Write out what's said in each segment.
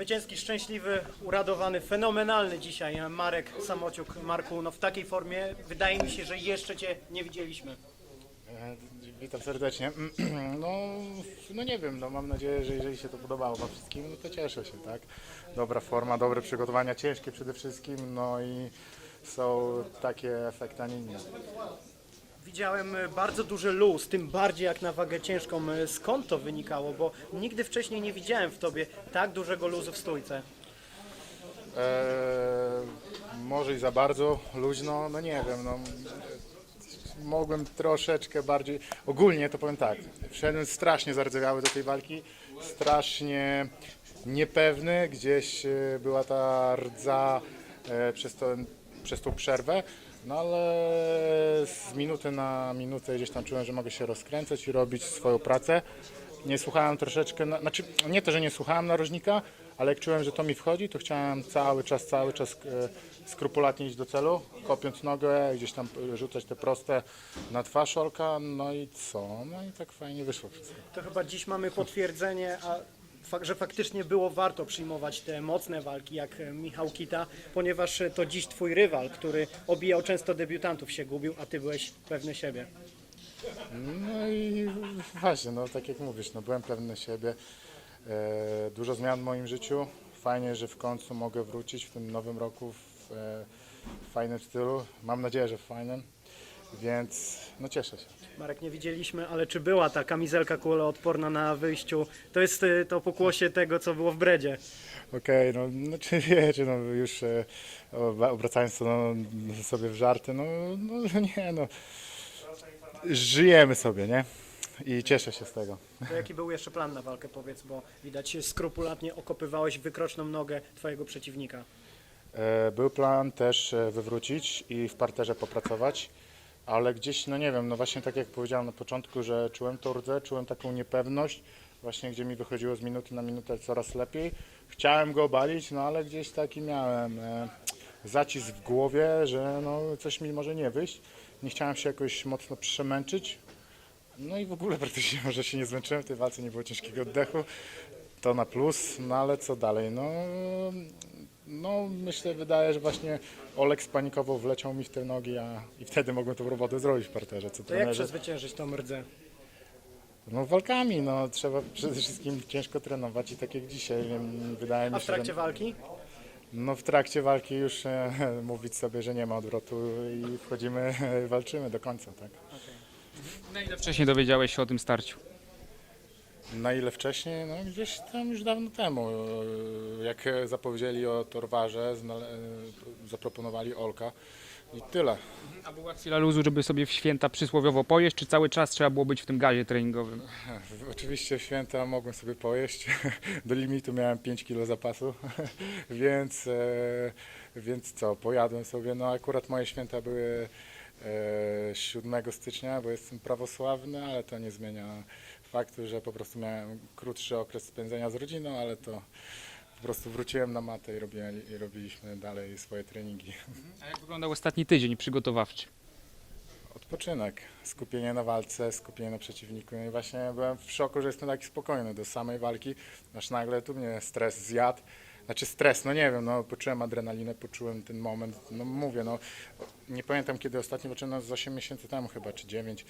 Zwycięski, szczęśliwy, uradowany, fenomenalny dzisiaj Marek Samociuk. Marku, no w takiej formie wydaje mi się, że jeszcze Cię nie widzieliśmy. E, Witam serdecznie. No, no nie wiem, no mam nadzieję, że jeżeli się to podobało wam wszystkim, no to cieszę się, tak? Dobra forma, dobre przygotowania, ciężkie przede wszystkim, no i są takie efekty, a nie inne. Widziałem e, bardzo duży luz, tym bardziej jak na wagę ciężką. E, Skąd to wynikało? Bo nigdy wcześniej nie widziałem w Tobie tak dużego luzu w stójce. E, może i za bardzo luźno, no nie wiem, no mogłem troszeczkę bardziej, ogólnie to powiem tak, wszedłem strasznie zardzewiały do tej walki, strasznie niepewny, gdzieś e, była ta rdza e, przez, to, przez tą przerwę, no ale z minuty na minutę gdzieś tam czułem, że mogę się rozkręcać i robić swoją pracę. Nie słuchałem troszeczkę, na, znaczy nie to, że nie słuchałem narożnika, ale jak czułem, że to mi wchodzi, to chciałem cały czas, cały czas e, skrupulatnie iść do celu, kopiąc nogę, gdzieś tam rzucać te proste na twarz Olka, no i co? No i tak fajnie wyszło wszystko. To chyba dziś mamy potwierdzenie, a że faktycznie było warto przyjmować te mocne walki jak e, Michał Kita, ponieważ e, to dziś Twój rywal, który obijał często debiutantów się gubił, a Ty byłeś pewny siebie. No i właśnie, no tak jak mówisz, no byłem pewny siebie. E, dużo zmian w moim życiu. Fajnie, że w końcu mogę wrócić w tym nowym roku w fajnym stylu. Mam nadzieję, że w fajnym, więc no cieszę się. Marek, nie widzieliśmy, ale czy była ta kamizelka kuloodporna na wyjściu? To jest e, to pokłosie tego, co było w Bredzie. Okej, no, no czy wiecie, no już e, obracając to no, sobie w żarty, no, no nie no. Żyjemy sobie, nie? I cieszę się z tego. To jaki był jeszcze plan na walkę, powiedz, bo widać skrupulatnie okopywałeś wykroczną nogę Twojego przeciwnika. E, Był plan też e, wywrócić i w parterze popracować, ale gdzieś, no nie wiem, no właśnie tak jak powiedziałem na początku, że czułem rdzę, czułem taką niepewność, właśnie gdzie mi wychodziło z minuty na minutę coraz lepiej. Chciałem go obalić, no ale gdzieś taki miałem e, zacisk w głowie, że no coś mi może nie wyjść. Nie chciałem się jakoś mocno przemęczyć. No i w ogóle praktycznie może się nie zmęczyłem w tej walce, nie było ciężkiego oddechu. To na plus, no ale co dalej? No, no myślę, wydaje, że właśnie Olek spanikował, wleciał mi w te nogi, a i wtedy mogłem tą robotę zrobić w parterze. Co To jak trenerzy, przezwyciężyć tą rdzę? no walkami, no trzeba przede wszystkim ciężko trenować i tak jak dzisiaj, wiem, wydaje mi A się, w trakcie że walki? no w trakcie walki już e, mówić sobie, że nie ma odwrotu i wchodzimy, walczymy do końca, tak. Na ile wcześniej dowiedziałeś się o tym starciu? Na ile wcześniej? No gdzieś tam już dawno temu. e, Jak zapowiedzieli o Torwarze, e, zaproponowali Olka i tyle. A była chwila luzu, żeby sobie w święta przysłowiowo pojeść, czy cały czas trzeba było być w tym gazie treningowym? Oczywiście w święta mogłem sobie pojeść. Do limitu miałem 5 kg zapasu, więc, e, więc co, pojadłem sobie. No akurat moje święta były e, 7 stycznia, bo jestem prawosławny, ale to nie zmienia faktu, że po prostu miałem krótszy okres spędzenia z rodziną, ale to po prostu wróciłem na matę i, robiłem, i robiliśmy dalej swoje treningi. A jak wyglądał ostatni tydzień przygotowawczy? Odpoczynek, skupienie na walce, skupienie na przeciwniku. No I właśnie byłem w szoku, że jestem taki spokojny do samej walki, aż nagle tu mnie stres zjadł. Znaczy stres, no nie wiem, no poczułem adrenalinę, poczułem ten moment, no mówię, no nie pamiętam kiedy ostatnio walczyłem, no z 8 miesięcy temu chyba, czy 9,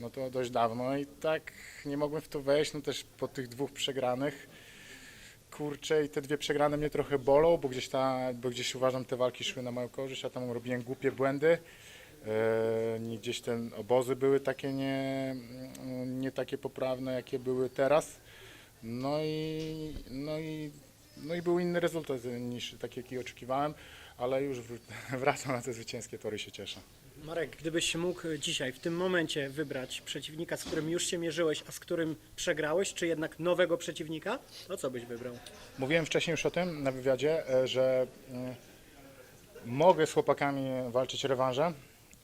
no to dość dawno i tak nie mogłem w to wejść, no też po tych dwóch przegranych, kurczę i te dwie przegrane mnie trochę bolą, bo gdzieś, ta, bo gdzieś uważam te walki szły na moją korzyść, a tam robiłem głupie błędy. Nie- Gdzieś te obozy były takie nie, nie takie poprawne, jakie były teraz. No i, no i, no i był inny rezultat niż taki, jaki oczekiwałem, ale już wracam na te zwycięskie tory się cieszę. Marek, gdybyś mógł dzisiaj, w tym momencie wybrać przeciwnika, z którym już się mierzyłeś, a z którym przegrałeś, czy jednak nowego przeciwnika, to co byś wybrał? Mówiłem wcześniej już o tym na wywiadzie, e, że mm, mogę z chłopakami walczyć rewanże,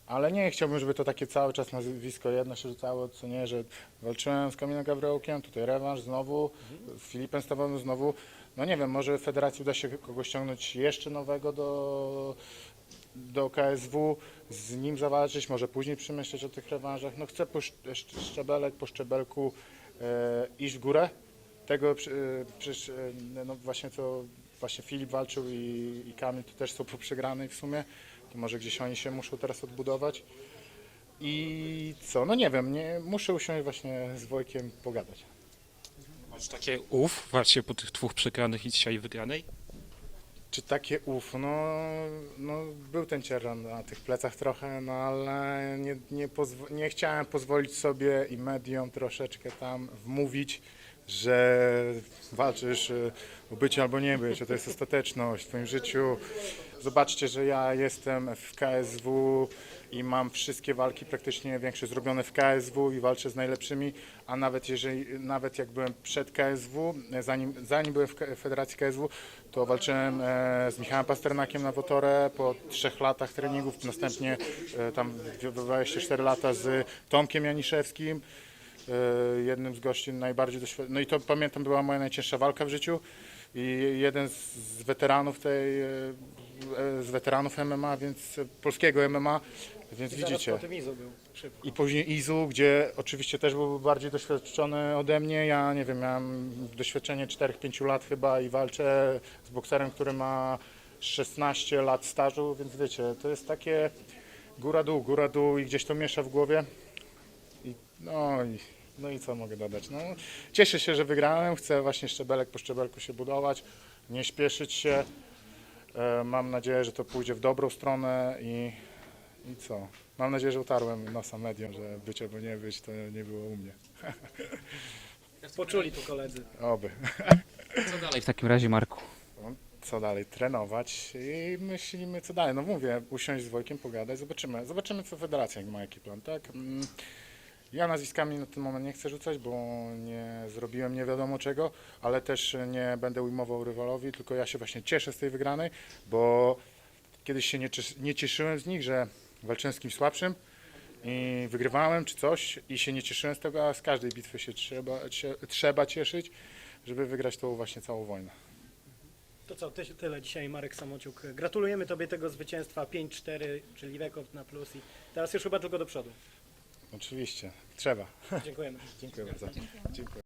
ale nie chciałbym, żeby to takie cały czas nazwisko jedno się rzucało, co nie, że walczyłem z Kamilem Gawrełkiem, tutaj rewanż znowu, z Filipem Stawowym znowu. No nie wiem, może federacji uda się kogoś ściągnąć jeszcze nowego do, do KSW, z nim zawalczyć, może później przemyśleć o tych rewanżach. No chcę po szcz- szcz- szczebelek po szczebelku e, iść w górę, tego y, przecież y, no właśnie co właśnie Filip walczył i, i Kamil to też są po przegranej w sumie. To może gdzieś oni się muszą teraz odbudować. I co, no nie wiem, nie, muszę usiąść właśnie z Wojkiem pogadać. Masz takie uf właśnie po tych dwóch przegranych i dzisiaj wygranej? Czy takie uf, no, no był ten ciężar na tych plecach trochę, no ale nie, nie, nie chciałem pozwolić sobie i mediom troszeczkę tam wmówić, że walczysz y, o bycie albo nie być, że to jest ostateczność w twoim życiu. Zobaczcie, że ja jestem w KSW i mam wszystkie walki praktycznie większe zrobione w KSW i walczę z najlepszymi, a nawet jeżeli, nawet jak byłem przed KSW, zanim, zanim byłem w Federacji KSW, to walczyłem e, z Michałem Pasternakiem na Wotorę po trzech latach treningów, następnie e, tam 24 lata z Tomkiem Janiszewskim, e, jednym z gości najbardziej doświadczonych. No i to pamiętam była moja najcięższa walka w życiu i jeden z, weteranów tej, z weteranów MMA, więc e, polskiego MMA, więc I zaraz widzicie. po tym Izu był szybko. I później Izu, gdzie oczywiście też był bardziej doświadczony ode mnie. Ja nie wiem, miałem doświadczenie 4-5 lat chyba i walczę z bokserem, który ma 16 lat stażu, więc wiecie, to jest takie góra-dół, góra-dół i gdzieś to miesza w głowie. I, no, i, no i co mogę dodać? No, cieszę się, że wygrałem, chcę właśnie szczebelek po szczebelku się budować, nie śpieszyć się. E, Mam nadzieję, że to pójdzie w dobrą stronę i, i co? Mam nadzieję, że utarłem nosa mediom, że być albo nie być to nie było u mnie. Poczuli tu koledzy. Oby. Co dalej w takim razie, Marku? Co dalej? Trenować i myślimy co dalej. No mówię, usiąść z Wojkiem, pogadać, zobaczymy. Zobaczymy co federacja ma jaki plan, tak? Ja nazwiskami na ten moment nie chcę rzucać, bo nie zrobiłem nie wiadomo czego, ale też nie będę ujmował rywalowi, tylko ja się właśnie cieszę z tej wygranej, bo kiedyś się nie, nie cieszyłem z nich, że walczyłem z kimś słabszym i wygrywałem czy coś i się nie cieszyłem z tego, a z każdej bitwy się trzeba, trzeba cieszyć, żeby wygrać tą właśnie całą wojnę. To co, ty, tyle dzisiaj Marek Samociuk. Gratulujemy Tobie tego zwycięstwa 5-4, czyli rekord na plus i teraz już chyba tylko do przodu. Oczywiście, trzeba. Dziękujemy. Dziękuję bardzo. Dziękuję.